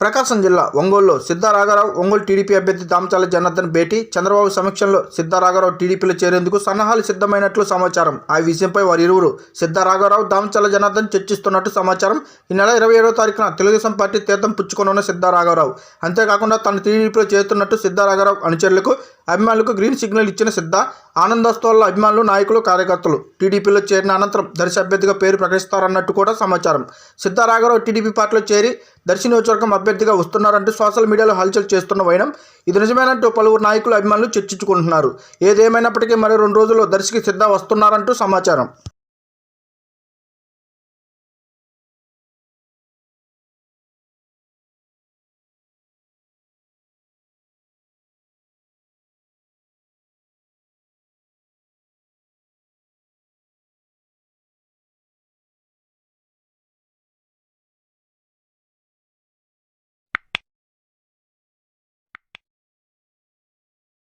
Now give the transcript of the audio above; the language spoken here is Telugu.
ప్రకాశం జిల్లా ఒంగోలులో సిద్ధారాఘరావు ఒంగోలు టీడీపీ అభ్యర్థి దామచాల జనార్దన్ భేటీ చంద్రబాబు సమక్షంలో సిద్ధారాఘరావు టీడీపీలో చేరేందుకు సన్నాహాలు సిద్ధమైనట్లు సమాచారం. ఆ విషయంపై వారి ఇరువురు సిద్ధారాఘరావు దామచాల జనార్దన్ చర్చిస్తున్నట్టు సమాచారం. ఈ నెల ఇరవై ఏడవ తారీఖున తెలుగుదేశం పార్టీ తీర్థం పుచ్చుకొనున్న సిద్ధారాఘరావు అంతేకాకుండా తన టీడీపీలో చేరుతున్నట్టు సిద్ధారాఘరావు అనుచరులకు అభిమానులకు గ్రీన్ సిగ్నల్ ఇచ్చిన సిద్ధ ఆనందోత్సవాల్లో అభిమానులు నాయకులు కార్యకర్తలు. టీడీపీలో చేరిన అనంతరం దర్శి అభ్యర్థిగా పేరు ప్రకటిస్తారన్నట్టు కూడా సమాచారం. సిద్ధారాఘరావు టీడీపీ పార్టీలో చేరి దర్శి నియోజకవర్గం అభ్యర్థిగా వస్తున్నారంటూ సోషల్ మీడియాలో హల్చల్ చేస్తున్న వైనం ఇది నిజమేనంటూ పలువురు నాయకులు అభిమానులు చర్చించుకుంటున్నారు. ఏదేమైనప్పటికీ మరి రెండు రోజుల్లో దర్శికి సిద్ధ వస్తున్నారంటూ సమాచారం.